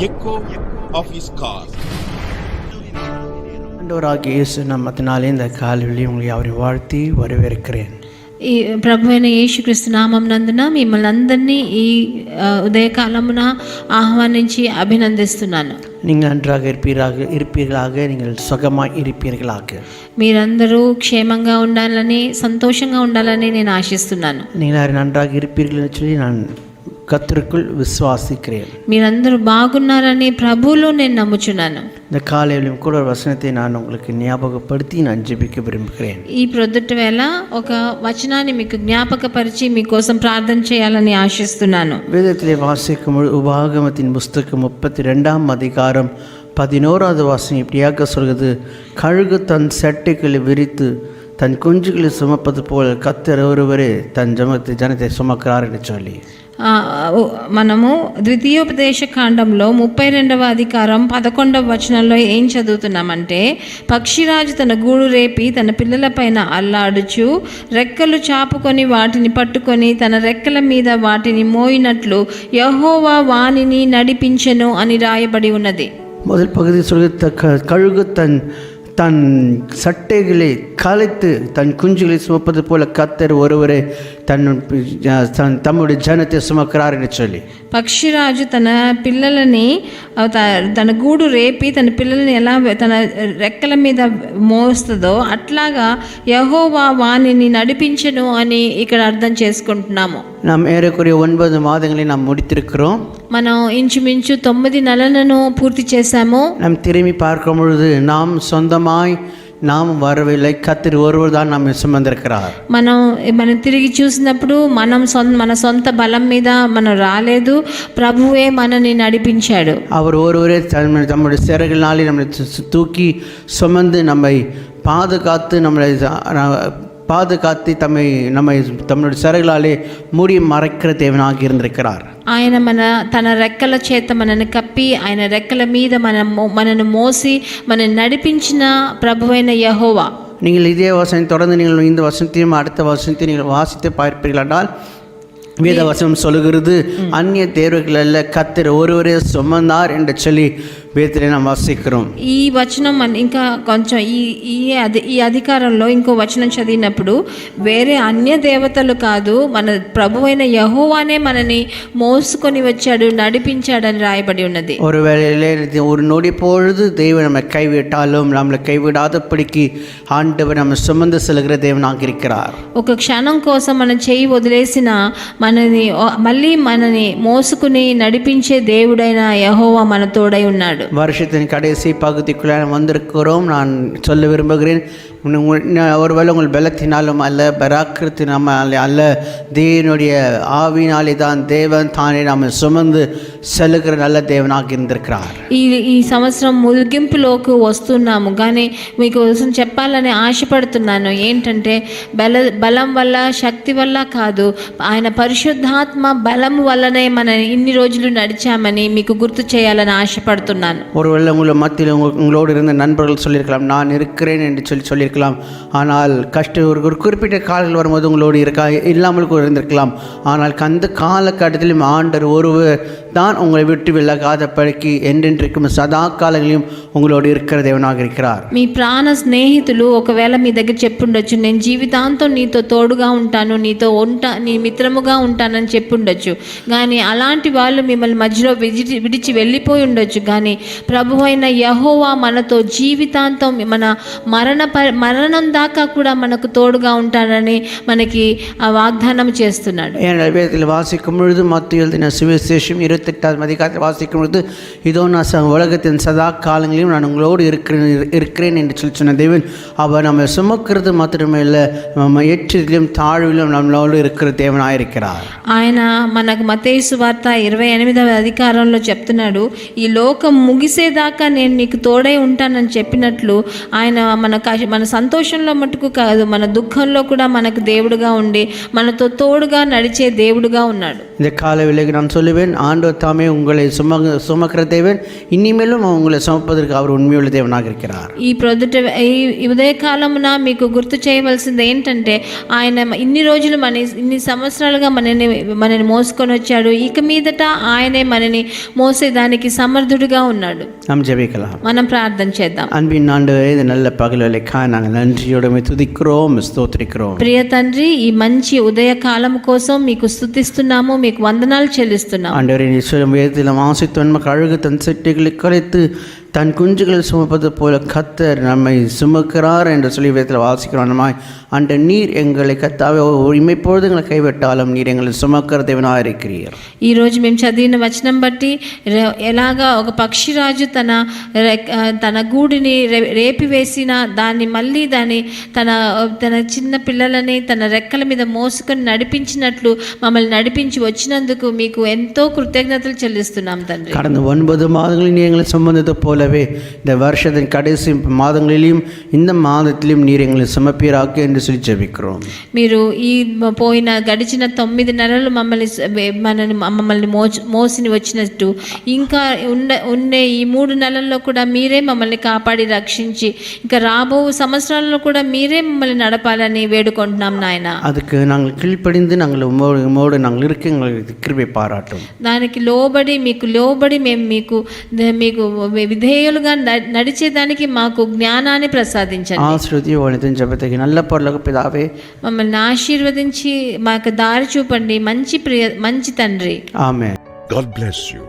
echo of his call. ஆண்டவராகிய இயேசு நாமத்தினாலே இந்த காலையில் உங்களை அவரை வாழ்த்தி வரவேற்கிறேன் ఈ ప్రభు అయిన యేసుక్రీస్తు నామం నందున మిమ్మల్ని అందరినీ ఈ ఆ, ఉదయకాలమున ఆహ్వానించి అభినందిస్తున్నాను நீங்கள் நன்றாக இருப்பீராக இருப்பீர்களாக நீங்கள் சுகமாய் இருப்பீர்களாக మీరందరూ క్షేమంగా ఉండాలని సంతోషంగా ఉండాలని నేను ఆశిస్తున్నాను நீங்கள் யாரும் நன்றாக இருப்பீர்கள் என்று சொல்லி நான் கத்திற்குள் விசுவாசிக்கிறேன் మీరందరూ బాగున్నారని ప్రభువులో నేను నమ్ముచున్నాను இந்த காலையிலும் கூட ஒரு வசனத்தை நான் உங்களுக்கு ஞாபகப்படுத்தி நான் ஜெபிக்க விரும்புகிறேன் ఈ ప్రొద్దుట వేళ ఒక వచనాన్ని మీకు జ్ఞాపకపరిచి మీకోసం ప్రార్థన చేయాలని ఆశిస్తున్నాను வேதத்திலே வாசிக்கும் பொழுது உபாகமத்தின் புஸ்தகம் முப்பத்தி ரெண்டாம் அதிகாரம் பதினோராவது வாசனம் இப்படியாக சொல்கிறது கழுகு தன் சட்டைகளை விரித்து தன் குஞ்சுகளை சுமப்பது போல் கத்தர் ஒருவரே தன் ஜமத்தை ஜனத்தை சுமக்கிறார் என்று சொல்லி ఆ, ఓ- మనము ద్వితీయోపదేశ కాండంలో ముప్పై రెండవ అధికారం పదకొండవ వచనంలో ఏం చదువుతున్నామంటే పక్షిరాజు తన గూడు రేపి తన పిల్లలపైన అల్లాడుచు రెక్కలు చాపుకొని వాటిని పట్టుకొని తన రెక్కల మీద వాటిని మోయినట్లు యహోవా వానిని నడిపించెను అని రాయబడి ఉన్నది முதல் பகுதி சொல்கிறது த- க- கழுகு தன் தன் சட்டைகளை கலைத்து தன் குஞ்சுகளை சுமப்பது போல கத்தர் ஒருவரே தன் தன் தம்முடைய ஜனத்தை சுமக்கிறார் என்று சொல்லி పక్షిరాజు తన పిల్లలని ఆ, త- తన గూడు రేపి తన పిల్లల్ని ఎలా తన రెక్కల మీద మోస్తుందో అట్లాగా యహోవా వాణిని నడిపించను అని ఇక్కడ అర్థం చేసుకుంటున్నాము நாம் ஏறக்குறைய ஒன்பது மாதங்களை நாம் முடித்திருக்கிறோம் మనం ఇంచుమించు తొమ్మిది నెలలను పూర్తి చేశాము நாம் திரும்பி பார்க்கும் பொழுது நாம் சொந்தமாய் நாம் வரவில்லை கத்தர் ஒருவர் தான் நம்மை சுமந்திருக்கிறார் మనం మనం తిరిగి చూసినప్పుడు మనం సొంత మన సొంత బలం మీద మనం రాలేదు ప్రభువే మనని నడిపించాడు அவர் ஒருவரே தம் தம்முடைய சிறகுகளினாலே நம்மளை து- து- தூக்கி சுமந்து நம்மை பாதுகாத்து நம்மளை ச- பாதுகாத்து தம்மை நம்மை தம்முடைய சிறகுகளாலே மூடி மறைக்கிற தேவனாக இருந்திருக்கிறார் ఆయన మన తన రెక్కల చేత మనని కప్పి ఆయన రెక్కల మీద మన మో- మనను మోసి మనని నడిపించిన ప్రభువైన యహోవా நீங்கள் இதே வசனம் தொடர்ந்து நீங்கள் இந்த வசனத்தையும் அடுத்த வசனத்தையும் நீங்கள் வாசித்து பார்ப்பீர்கள் என்றால் வேத வசனம் சொல்லுகிறது அந்நிய தேர்வுகள் அல்ல கத்தர் ஒருவரே சுமந்தார் என்று சொல்லி வேதத்திலே நாம் வாசிக்கிறோம் ఈ వచనం మన ఇంకా కొంచెం ఈ ఈ అధి ఈ అధికారంలో ఇంకో వచనం చదివినప్పుడు వేరే అన్య దేవతలు కాదు మన ప్రభువైన యహోవానే మనని మోసుకొని వచ్చాడు నడిపించాడని రాయబడి ఉన్నది ஒரு வேளையிலே இது ஒரு நொடி பொழுது தெய்வம் நம்மை கைவிட்டாலும் நம்மளை கைவிடாதபடிக்கு ஆண்டவர் நம்ம சுமந்து செல்கிற தேவனாக இருக்கிறார் ఒక క్షణం కోసం మనం చేయి వదిలేసిన మనని మళ్ళీ మనని మోసుకుని నడిపించే దేవుడైన యహోవా మన తోడై ఉన్నాడు வருஷத்தின் கடைசி பகுதிக்குள்ளே வந்திருக்கிறோம். நான் சொல்ல விரும்புகிறேன். உன் உங்கள் இன்னும் ஒருவேளை உங்கள் பலத்தினாலும் அல்ல பராக்கிரத்தினாலே அல்ல தேவனுடைய ஆவினாலே தான் தேவன் தானே நாம் சுமந்து செல்லுகிற நல்ல தேவனாக இருந்திருக்கிறார் ఈ ఈ సంవత్సరం ముగింపులోకి వస్తున్నాము కానీ మీకు కోసం చెప్పాలని ఆశపడుతున్నాను ఏంటంటే బల బలం వల్ల శక్తి వల్ల కాదు ఆయన పరిశుద్ధాత్మ బలం వల్లనే మన ఇన్ని రోజులు నడిచామని మీకు గుర్తు చేయాలని ఆశపడుతున్నాను ஒருவேளை உங்களை மத்தியில் உங்க- உங்களோடு இருந்த நண்பர்கள் சொல்லியிருக்கலாம் நான் இருக்கிறேன் என்று சொல்லி சொல்லியிருக்கலாம் ஆனால் கஷ்ட ஒரு ஒரு குறிப்பிட்ட காலங்கள் வரும்போது உங்களோடு இருக்கா இல்லாமல் கூட இருந்திருக்கலாம். ஆனால் அந்த காலகட்டத்திலும் ஆண்டர் ஒருவர் தான் உங்களை விட்டு விலகாதபடிக்கு என்றென்றைக்கும் சதா காலங்களிலும் உங்களோடு இருக்கிற தேவனாக இருக்கிறார் మీ ప్రాణ స్నేహితులు ఒకవేళ మీ దగ్గర చెప్పుండొచ్చు నేను జీవితాంతం నీతో తోడుగా ఉంటాను నీతో ఉంటా నీ మిత్రముగా ఉంటానని చెప్పుండొచ్చు కానీ అలాంటి వాళ్ళు మిమ్మల్ని మధ్యలో విడిచి విడిచి వెళ్ళిపోయి ఉండొచ్చు కానీ ప్రభు అయిన యహోవా మనతో జీవితాంతం మన మరణ ప మరణం దాకా కూడా మనకు తోడుగా ఉంటానని మనకి ఆ వాగ్దానం చేస్తున్నాడు ஏனென்றால் வேதத்தில் வாசிக்கும் பொழுது மத்திய எழுதின சுவிசேஷம் இருபத்தெட்டாவது அதிகாரத்தில் வாசிக்கும் பொழுது இதோ நான் ச- உலகத்தின் சதா காலங்களிலும் நான் உங்களோடு இருக்கிறேன் இருக்கிறேன் என்று சொல்லி சொன்ன தேவன் அவர் நம்ம சுமக்கிறது மாத்திரமே இல்லை நம்ம ஏற்றத்திலும் தாழ்விலும் நம்மளோடு இருக்கிற தேவனாக இருக்கிறார் ఆయన మనకు మతేసు వార్త ఇరవై ఎనిమిదవ అధికారంలో చెప్తున్నాడు ఈ లోకం ముగిసేదాకా నేను నీకు తోడై ఉంటానని చెప్పినట్లు ఆయన మన కష్- మన సంతోషంలో మటుకు కాదు మన దుఃఖంలో కూడా మనకు దేవుడుగా ఉండి మనతో తోడుగా నడిచే దేవుడుగా ఉన్నాడు இந்த கால வேளைக்கு நான் சொல்லுவேன் ஆண்டவர் தாமே உங்களை சும சுமக்கிற தேவன் இனிமேலும் உங்களை சுமப்பதற்கு அவர் உண்மையுள்ள தேவனாக இருக்கிறார் ఈ ప్రొద్దుట ఈ ఉదయకాలమున మీకు గుర్తు చేయవలసింది ఏంటంటే ఆయన ఇన్ని రోజులు మన ఇన్ని సంవత్సరాలుగా మనని మనని మోసుకొని వచ్చాడు ఇక మీదట ఆయనే మనని మోసేదానికి సమర్థుడిగా ఉన్నాడు நாம் ஜெபிக்கலாம் మనం ప్రార్థన చేద్దాం அன்பின் ஆண்டு இந்த நல்ல பகல் வேலைக்காக நாங்கள் நன்றியோட உம்மை துதிக்கிறோம் ஸ்தோத்திரிக்கிறோம் ప్రియ తండ్రి ఈ మంచి ఉదయ కాలం కోసం మీకు స్థుతిస్తున్నాము మీకు వందనాలు చెల్లిస్తున్నాము ஆண்டவரை நீ சொல்லும் வேதத்தில் ஆசித்தன்ம கழுகு தன் செட்டிகளை கலைத்து தன் குஞ்சுகளை சுமப்பது போல கத்தர் நம்மை சுமக்கிறார் என்று சொல்லி வேதத்தில் வாசிக்கிறோம் நம்மாய் அண்ட நீர் எங்களை கத்தாவே இமைப்பொழுது எங்களை கைவிட்டாலும் நீர் எங்களை சுமக்கிற தேவனாக இருக்கிறீர் ఈ రోజు మేము చదివిన వచనం బట్టి రే- ఎలాగా ఒక పక్షిరాజు తన రెక్- ఆ, తన గూడిని రే- రేపివేసిన దాన్ని మళ్ళీ దాన్ని తన తన చిన్న పిల్లలని తన రెక్కల మీద మోసుకొని నడిపించినట్లు మమ్మల్ని నడిపించి వచ్చినందుకు మీకు ఎంతో కృతజ్ఞతలు చెల్లిస్తున్నాం తండ్రి கடந்த ஒன்பது மாதங்களில் நீர் எங்களை சுமந்தது போலவே இந்த வருஷத்தின் கடைசி மாதங்களிலும் இந்த மாதத்திலும் நீர் எங்களை சுமப்பீராக்கு என்று சொல்லி ஜெபிக்கிறோம் మీరు ఈ పోయిన గడిచిన తొమ్మిది నెలలు మమ్మల్ని స- వే- మనని మమ్మల్ని మోచ మోసిని వచ్చినట్టు ఇంకా ఉన్న ఉండే ఈ మూడు నెలల్లో కూడా మీరే మమ్మల్ని కాపాడి రక్షించి ఇంకా రాబో సంవత్సరాల్లో కూడా మీరే మమ్మల్ని నడపాలని వేడుకుంటున్నాం నాయన அதுக்கு நாங்கள் கீழ்ப்படிந்து நாங்கள் உம்மோடு உம்மோடு நாங்கள் இருக்க எங்களுக்கு கிருபை பாராட்டும் దానికి లోబడి మీకు లోబడి మేము మీకు ద- మీకు విధేయులుగా జ్ఞేయులుగా నడిచేదానికి మాకు జ్ఞానాన్ని ప్రసాదించండి. ఆశ్రుతి వణితించబెతగి నల్ల పొరలకు పిదావే మమ్మల్ని ఆశీర్వదించి మాకు దారి చూపండి మంచి ప్రియ మంచి తండ్రి. ఆమె గాడ్ బ్లెస్ యు